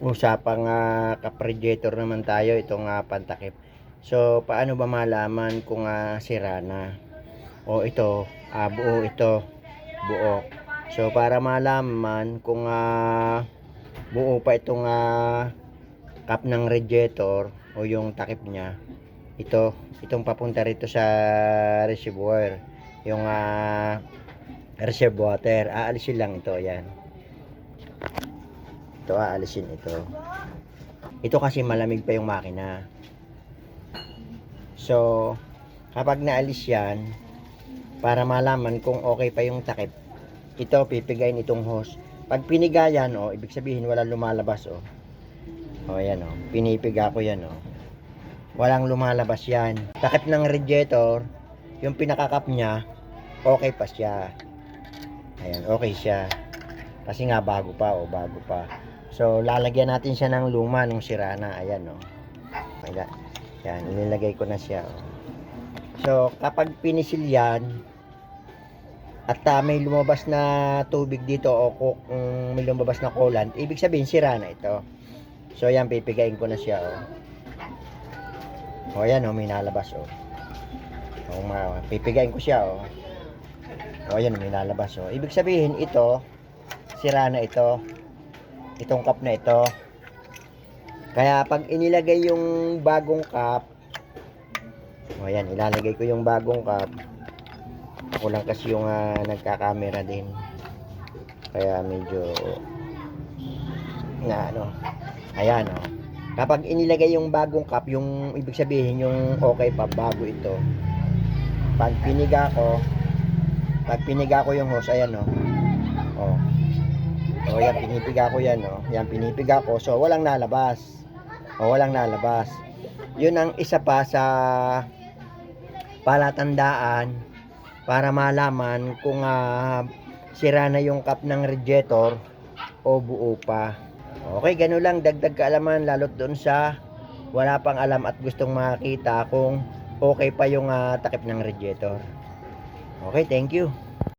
usapang uh, kapredator naman tayo itong uh, pantakip. So, paano ba malaman kung uh, sira na? O ito, ah, buo ito, buo. So, para malaman kung ah, buo pa itong ah, cap ng radiator o yung takip niya, ito, itong papunta rito sa reservoir. Yung ah, reserve water, aalisin lang ito, yan. Ito, aalisin ito. Ito kasi malamig pa yung makina. So, kapag naalis yan, para malaman kung okay pa yung takip, ito, pipigayin itong hose. Pag piniga yan, oh, ibig sabihin walang lumalabas, oh. Oh, yan, oh. Pinipiga ko yan, oh. Walang lumalabas yan. Takip ng radiator, yung pinakakap niya, okay pa siya. Ayan, okay siya. Kasi nga bago pa, oh, bago pa. So, lalagyan natin siya ng luma nung sira na. Ayan, oh. Ayan, yan, inilagay ko na siya, oh. So, kapag pinisil yan, at ah, may lumabas na tubig dito o kung may lumabas na coolant, ibig sabihin sira na ito. So, yan, pipigayin ko na siya, oh. O, yan, oh, may nalabas, oh. O, ma, pipigayin ko siya, oh. O, yan, may nalabas, oh. Ibig sabihin, ito, sira na ito. Itong cup na ito. Kaya, pag inilagay yung bagong cup, o, yan, ilalagay ko yung bagong cup. Ako lang kasi yung ah, nagka-camera din. Kaya medyo na ano. Ayan oh. Kapag inilagay yung bagong cup, yung ibig sabihin yung okay pa bago ito. Pag piniga ko, pag piniga ko yung hose, ayan oh. Oh. Oh, yan pinipiga ko yan oh. Yan pinipiga ko. So walang nalabas. Oh, walang nalabas. Yun ang isa pa sa palatandaan para malaman kung ah, sira na yung cup ng radiator o buo pa. Okay, ganun lang dagdag kaalaman lalot doon sa wala pang alam at gustong makita kung okay pa yung ah, takip ng radiator. Okay, thank you.